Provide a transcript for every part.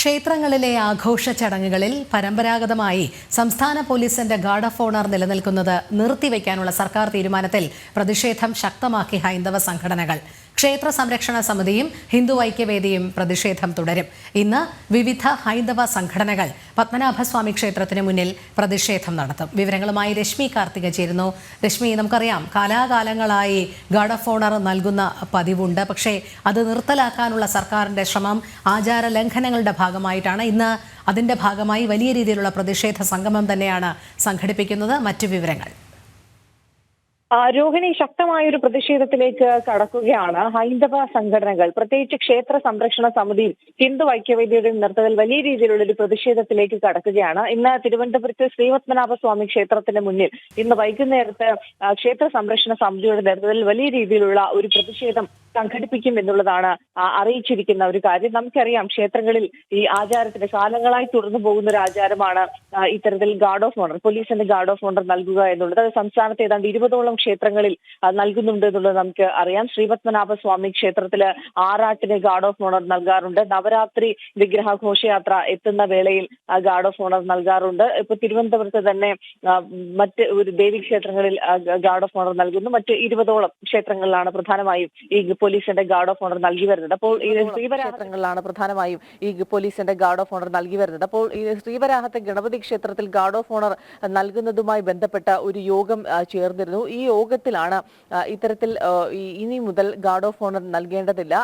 ക്ഷേത്രങ്ങളിലെ ആഘോഷ ചടങ്ങുകളിൽ പരമ്പരാഗതമായി സംസ്ഥാന പോലീസിന്റെ ഗാർഡ് ഓഫ് ഓണർ നിലനിൽക്കുന്നത് നിർത്തിവെക്കാനുള്ള സർക്കാർ തീരുമാനത്തിൽ പ്രതിഷേധം ശക്തമാക്കി ഹൈന്ദവ സംഘടനകൾ. ക്ഷേത്ര സംരക്ഷണ സമിതിയും ഹിന്ദു ഐക്യവേദിയും പ്രതിഷേധം തുടരും. ഇന്ന് വിവിധ ഹൈന്ദവ സംഘടനകൾ പത്മനാഭസ്വാമി ക്ഷേത്രത്തിന് മുന്നിൽ പ്രതിഷേധം നടത്തും. വിവരങ്ങളുമായി രശ്മി കാർത്തിക ചേരുന്നു. രശ്മി നമുക്കറിയാം കാലാകാലങ്ങളായി ഗാർഡ് ഓഫ് ഓണർ നൽകുന്ന പതിവുണ്ട്. പക്ഷേ അത് നിർത്തലാക്കാനുള്ള സർക്കാരിന്റെ ശ്രമം ആചാര ലംഘനങ്ങളുടെ ഭാഗമായിട്ടാണ്. ഇന്ന് അതിന്റെ ഭാഗമായി വലിയ രീതിയിലുള്ള പ്രതിഷേധ സംഗമം തന്നെയാണ് സംഘടിപ്പിക്കുന്നത്. മറ്റു വിവരങ്ങൾ. രോഹിണി ശക്തമായ ഒരു പ്രതിഷേധത്തിലേക്ക് കടക്കുകയാണ്. ഹൈന്ദവ സംഘടനകൾ പ്രത്യേകിച്ച് ക്ഷേത്ര സംരക്ഷണ സമിതിയും ഹിന്ദു ഐക്യവേദിയുടെ നേതൃത്വത്തിൽ വലിയ രീതിയിലുള്ള ഒരു പ്രതിഷേധത്തിലേക്ക് കടക്കുകയാണ്. ഇന്ന് തിരുവനന്തപുരത്ത് ശ്രീപത്മനാഭ സ്വാമി ക്ഷേത്രത്തിന് മുന്നിൽ ഇന്ന് വൈകുന്നേരത്ത് ക്ഷേത്ര സംരക്ഷണ സമിതിയുടെ നേതൃത്വത്തിൽ വലിയ രീതിയിലുള്ള ഒരു പ്രതിഷേധം സംഘടിപ്പിക്കും എന്നുള്ളതാണ് അറിയിച്ചിരിക്കുന്ന ഒരു കാര്യം. നമുക്കറിയാം ക്ഷേത്രങ്ങളിൽ ഈ ആചാരത്തിന് കാലങ്ങളായി തുടർന്നു പോകുന്ന ഒരു ആചാരമാണ് ഇത്തരത്തിൽ ഗാർഡ് ഓഫ് ഓണർ പോലീസിന്റെ ഗാർഡ് ഓഫ് ഓണർ നൽകുക എന്നുള്ളത്. അത് സംസ്ഥാനത്ത് ഏതാണ്ട് ഇരുപതോളം ക്ഷേത്രങ്ങളിൽ നൽകുന്നുണ്ട് എന്നുള്ളത് നമുക്ക് അറിയാം. ശ്രീപത്മനാഭ സ്വാമി ക്ഷേത്രത്തിൽ ആറാട്ടിന് ഗാർഡ് ഓഫ് ഓണർ നൽകാറുണ്ട്. നവരാത്രി വിഗ്രഹ ഘോഷയാത്ര എത്തുന്ന വേളയിൽ ഗാർഡ് ഓഫ് ഓണർ നൽകാറുണ്ട്. ഇപ്പൊ തിരുവനന്തപുരത്ത് തന്നെ മറ്റ് ഒരു ദേവി ക്ഷേത്രങ്ങളിൽ ഗാർഡ് ഓഫ് ഓണർ നൽകുന്നു. മറ്റ് ഇരുപതോളം ക്ഷേത്രങ്ങളിലാണ് പ്രധാനമായും ഈ പോലീസിന്റെ ഗാർഡ് ഓഫ് ഓണർ നൽകി വരുന്നത്. അപ്പോൾ ഈ ക്ഷേത്രങ്ങളിലാണ് പ്രധാനമായും ഈ പോലീസിന്റെ ഗാർഡ് ഓഫ് ഓണർ നൽകി വരുന്നത്. അപ്പോൾ ഈ ശ്രീവരാഹത്തെ ഗണപതി ക്ഷേത്രത്തിൽ ഗാർഡ് ഓഫ് ഓണർ നൽകുന്നതുമായി ബന്ധപ്പെട്ട ഒരു യോഗം ചേർന്നിരുന്നു. ഈ യോഗത്തിലാണ് ഇത്തരത്തിൽ ഇനി മുതൽ ഗാർഡ് ഓഫ് ഓണർ നൽകേണ്ടതില്ല.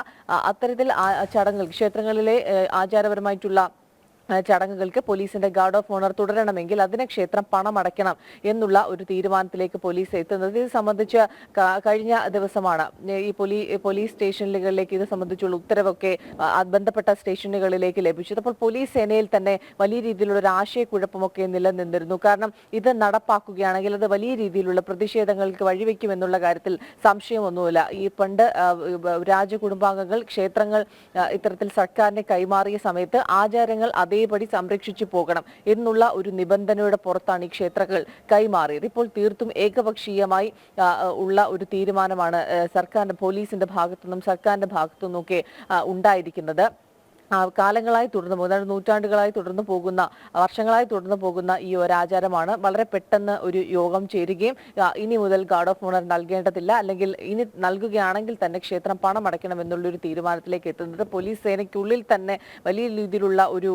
അത്തരത്തിൽ ചടങ്ങുകൾ ക്ഷേത്രങ്ങളിലെ ആചാരപരമായിട്ടുള്ള ചടങ്ങുകൾക്ക് പോലീസിന്റെ ഗാർഡ് ഓഫ് ഓണർ തുടരണമെങ്കിൽ അതിന് ക്ഷേത്രം പണമടയ്ക്കണം എന്നുള്ള ഒരു തീരുമാനത്തിലേക്ക് പോലീസ് എത്തുന്നത്. ഇത് സംബന്ധിച്ച് കഴിഞ്ഞ ദിവസമാണ്. ഈ പോലീ പോലീസ് സ്റ്റേഷനുകളിലേക്ക് ഇത് സംബന്ധിച്ചുള്ള ഉത്തരവൊക്കെ ബന്ധപ്പെട്ട സ്റ്റേഷനുകളിലേക്ക് ലഭിച്ചത്. അപ്പോൾ പോലീസ് സേനയിൽ തന്നെ വലിയ രീതിയിലുള്ള ഒരു ആശയക്കുഴപ്പമൊക്കെ നിലനിന്നിരുന്നു. കാരണം ഇത് നടപ്പാക്കുകയാണെങ്കിൽ അത് വലിയ രീതിയിലുള്ള പ്രതിഷേധങ്ങൾക്ക് വഴിവെക്കുമെന്നുള്ള കാര്യത്തിൽ സംശയമൊന്നുമില്ല. ഈ പണ്ട് രാജകുടുംബാംഗങ്ങൾ ക്ഷേത്രങ്ങൾ ഇത്തരത്തിൽ സർക്കാരിനെ കൈമാറിയ സമയത്ത് ആചാരങ്ങൾ അതേപടി സംരക്ഷിച്ചു പോകണം എന്നുള്ള ഒരു നിബന്ധനയുടെ പുറത്താണ് ഈ ക്ഷേത്രങ്ങൾ കൈമാറിയത്. ഇപ്പോൾ തീർത്തും ഏകപക്ഷീയമായി ഉള്ള ഒരു തീരുമാനമാണ് സർക്കാരിന്റെ പോലീസിന്റെ ഭാഗത്തുനിന്നും സർക്കാരിന്റെ ഭാഗത്തുനിന്നും ഒക്കെ ഉണ്ടായിരിക്കുന്നത്. കാലങ്ങളായി തുടർന്നു പോകുന്ന നൂറ്റാണ്ടുകളായി തുടർന്നു പോകുന്ന വർഷങ്ങളായി തുടർന്നു പോകുന്ന ഈ ഒരു ആചാരമാണ്. വളരെ പെട്ടെന്ന് ഒരു യോഗം ചേരുകയും ഇനി മുതൽ ഗാർഡ് ഓഫ് ഓണർ നൽകേണ്ടതില്ല അല്ലെങ്കിൽ ഇനി നൽകുകയാണെങ്കിൽ തന്നെ ക്ഷേത്രം പണം അടയ്ക്കണം എന്നുള്ളൊരു തീരുമാനത്തിലേക്ക് എത്തുന്നത് പോലീസ് സേനയ്ക്കുള്ളിൽ തന്നെ വലിയ രീതിയിലുള്ള ഒരു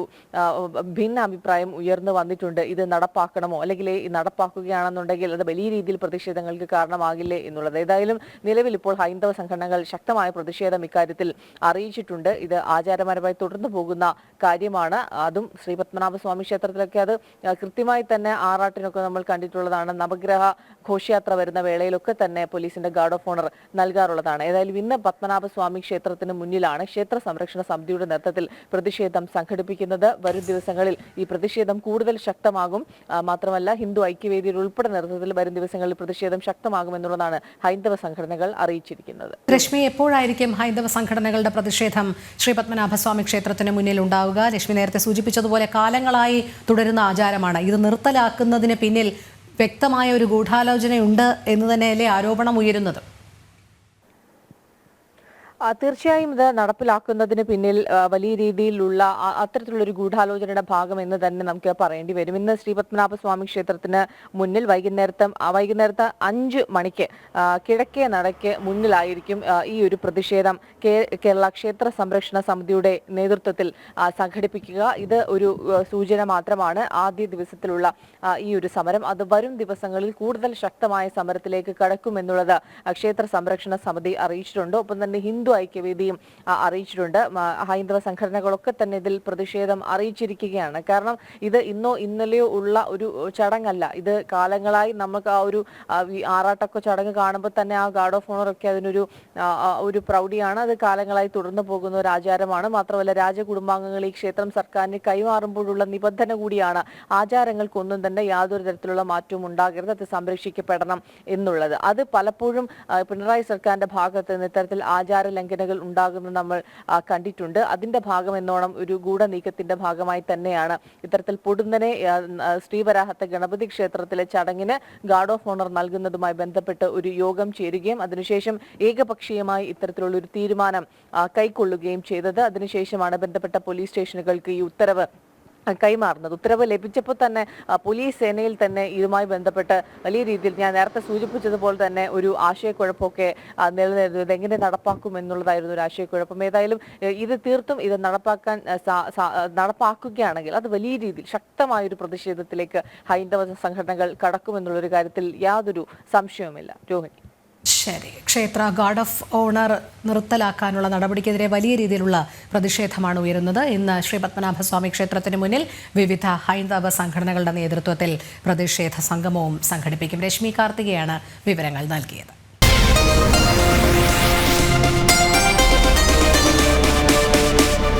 ഭിന്ന അഭിപ്രായം ഉയർന്നു വന്നിട്ടുണ്ട്. ഇത് നടപ്പാക്കണമോ? അല്ലെങ്കിൽ നടപ്പാക്കുകയാണെന്നുണ്ടെങ്കിൽ അത് വലിയ രീതിയിൽ പ്രതിഷേധങ്ങൾക്ക് കാരണമാകില്ലേ എന്നുള്ളത്. ഏതായാലും നിലവിൽ ഇപ്പോൾ ഹൈന്ദവ സംഘടനകൾ ശക്തമായ പ്രതിഷേധം ഇക്കാര്യത്തിൽ അറിയിച്ചിട്ടുണ്ട്. ഇത് ആചാരപരമായി തുടർന്നു പോകുന്ന കാര്യമാണ്. അതും ശ്രീ പത്മനാഭസ്വാമി ക്ഷേത്രത്തിലൊക്കെ അത് കൃത്യമായി തന്നെ ആറാട്ടിനൊക്കെ നമ്മൾ കണ്ടിട്ടുള്ളതാണ്. നവഗ്രഹ ഘോഷയാത്ര വരുന്ന വേളയിലൊക്കെ തന്നെ പോലീസിന്റെ ഗാർഡ് ഓഫ് ഓണർ നൽകാറുള്ളതാണ്. ഏതായാലും ഇന്ന് പത്മനാഭസ്വാമി ക്ഷേത്രത്തിന് മുന്നിലാണ് ക്ഷേത്ര സംരക്ഷണ സമിതിയുടെ നേതൃത്വത്തിൽ പ്രതിഷേധം സംഘടിപ്പിക്കുന്നത്. വരും ദിവസങ്ങളിൽ ഈ പ്രതിഷേധം കൂടുതൽ ശക്തമാകും. മാത്രമല്ല ഹിന്ദു ഐക്യവേദിയുടെ ഉൾപ്പെടെ നേതൃത്വത്തിൽ വരും ദിവസങ്ങളിൽ പ്രതിഷേധം ശക്തമാകുമെന്നുള്ളതാണ് ഹൈന്ദവ സംഘടനകൾ അറിയിച്ചിരിക്കുന്നത്. രശ്മി എപ്പോഴായിരിക്കും ഹൈന്ദവ സംഘടനകളുടെ പ്രതിഷേധം? ശ്രീ പത്മനാഭസ്വാമി ക്ഷേത്രത്തിന് മുന്നിൽ ഉണ്ടാവുക. ലക്ഷ്മി നേരത്തെ സൂചിപ്പിച്ചതുപോലെ കാലങ്ങളായി തുടരുന്ന ആചാരമാണ്. ഇത് നിർത്തലാക്കുന്നതിന് പിന്നിൽ വ്യക്തമായ ഒരു ഗൂഢാലോചനയുണ്ട് എന്ന് തന്നെയല്ലേ ആരോപണം ഉയരുന്നത്? തീർച്ചയായും ഇത് നടപ്പിലാക്കുന്നതിന് പിന്നിൽ വലിയ രീതിയിലുള്ള അത്തരത്തിലുള്ള ഒരു ഗൂഢാലോചനയുടെ ഭാഗം എന്ന് തന്നെ നമുക്ക് പറയേണ്ടി വരും. ഇന്ന് ശ്രീപത്മനാഭ സ്വാമി ക്ഷേത്രത്തിന് മുന്നിൽ വൈകുന്നേരത്തെ വൈകുന്നേരത്തെ അഞ്ച് മണിക്ക് കിഴക്കേ നടയ്ക്ക് മുന്നിലായിരിക്കും ഈ ഒരു പ്രതിഷേധം കേരള ക്ഷേത്ര സംരക്ഷണ സമിതിയുടെ നേതൃത്വത്തിൽ സംഘടിപ്പിക്കുക. ഇത് ഒരു സൂചന മാത്രമാണ്. ആദ്യ ദിവസത്തിലുള്ള ഈ ഒരു സമരം. അത് വരും ദിവസങ്ങളിൽ കൂടുതൽ ശക്തമായ സമരത്തിലേക്ക് കടക്കുമെന്നുള്ളത് ക്ഷേത്ര സംരക്ഷണ സമിതി അറിയിച്ചിട്ടുണ്ട്. ഒപ്പം തന്നെ ഹിന്ദു ഐക്യവേദിയും ആ, അറിയിച്ചിട്ടുണ്ട്. ഹൈന്ദവ സംഘടനകളൊക്കെ തന്നെ ഇതിൽ പ്രതിഷേധം അറിയിച്ചിരിക്കുകയാണ്. കാരണം ഇത് ഇന്നോ ഇന്നലെയോ ഉള്ള ഒരു ചടങ്ങല്ല. ഇത് കാലങ്ങളായി നമുക്ക് ആ ഒരു ആറാട്ടൊക്കെ ചടങ്ങ് കാണുമ്പോൾ തന്നെ ആ ഗാർഡ് ഓഫ് ഓണർ ഒക്കെ അതിനൊരു ഒരു പ്രൗഢിയാണ്. അത് കാലങ്ങളായി തുടർന്നു പോകുന്ന ഒരു ആചാരമാണ്. മാത്രമല്ല രാജകുടുംബാംഗങ്ങൾ ഈ ക്ഷേത്രം സർക്കാരിന് കൈമാറുമ്പോഴുള്ള നിബന്ധന കൂടിയാണ് ആചാരങ്ങൾക്കൊന്നും തന്നെ യാതൊരു തരത്തിലുള്ള മാറ്റവും ഉണ്ടാകരുത്. അത് സംരക്ഷിക്കപ്പെടണം എന്നുള്ളത്. അത് പലപ്പോഴും പിണറായി സർക്കാരിന്റെ ഭാഗത്ത് നിന്ന് ഇത്തരത്തിൽ ആചാര ലംഘനങ്ങൾ ഉണ്ടാകുന്നത് നമ്മൾ കണ്ടിട്ടുണ്ട്. അതിന്റെ ഭാഗം എന്നോണം ഒരു ഗൂഢനീക്കത്തിന്റെ ഭാഗമായി തന്നെയാണ്. ഇത്തരത്തിൽ പൊടുന്നനെ ശ്രീവരാഹത്തെ ഗണപതി ക്ഷേത്രത്തിലെ ചടങ്ങിന് ഗാർഡ് ഓഫ് ഓണർ നൽകുന്നതുമായി ബന്ധപ്പെട്ട് ഒരു യോഗം ചേരുകയും അതിനുശേഷം ഏകപക്ഷീയമായി ഇത്തരത്തിലുള്ള ഒരു തീരുമാനം കൈക്കൊള്ളുകയും ചെയ്തത്. അതിനുശേഷമാണ് ബന്ധപ്പെട്ട പോലീസ് സ്റ്റേഷനുകൾക്ക് ഈ ഉത്തരവ് കൈമാറുന്നത്. ഉത്തരവ് ലഭിച്ചപ്പോൾ തന്നെ പോലീസ് സേനയിൽ തന്നെ ഇതുമായി ബന്ധപ്പെട്ട് വലിയ രീതിയിൽ ഞാൻ നേരത്തെ സൂചിപ്പിച്ചതുപോലെ തന്നെ ഒരു ആശയക്കുഴപ്പമൊക്കെ നിലനിന്നിരുന്നു. ഇതെങ്ങനെ നടപ്പാക്കും എന്നുള്ളതായിരുന്നു ഒരു ആശയക്കുഴപ്പം. ഏതായാലും ഇത് തീർത്തും ഇത് നടപ്പാക്കാൻ നടപ്പാക്കുകയാണെങ്കിൽ അത് വലിയ രീതിയിൽ ശക്തമായ ഒരു പ്രതിഷേധത്തിലേക്ക് ഹൈന്ദവ സംഘടനകൾ കടക്കുമെന്നുള്ളൊരു കാര്യത്തിൽ യാതൊരു സംശയവുമില്ല. രോഹിണി. ശരി. ക്ഷേത്ര ഗാർഡ് ഓഫ് ഓണർ നിർത്തലാക്കാനുള്ള നടപടിക്കെതിരെ വലിയ രീതിയിലുള്ള പ്രതിഷേധമാണ് ഉയരുന്നത്. ഇന്ന് ശ്രീ പത്മനാഭസ്വാമി ക്ഷേത്രത്തിന് മുന്നിൽ വിവിധ ഹൈന്ദവ സംഘടനകളുടെ നേതൃത്വത്തിൽ പ്രതിഷേധ സംഗമവും സംഘടിപ്പിക്കും. രശ്മി കാർത്തികയാണ് വിവരങ്ങൾ നൽകിയത്.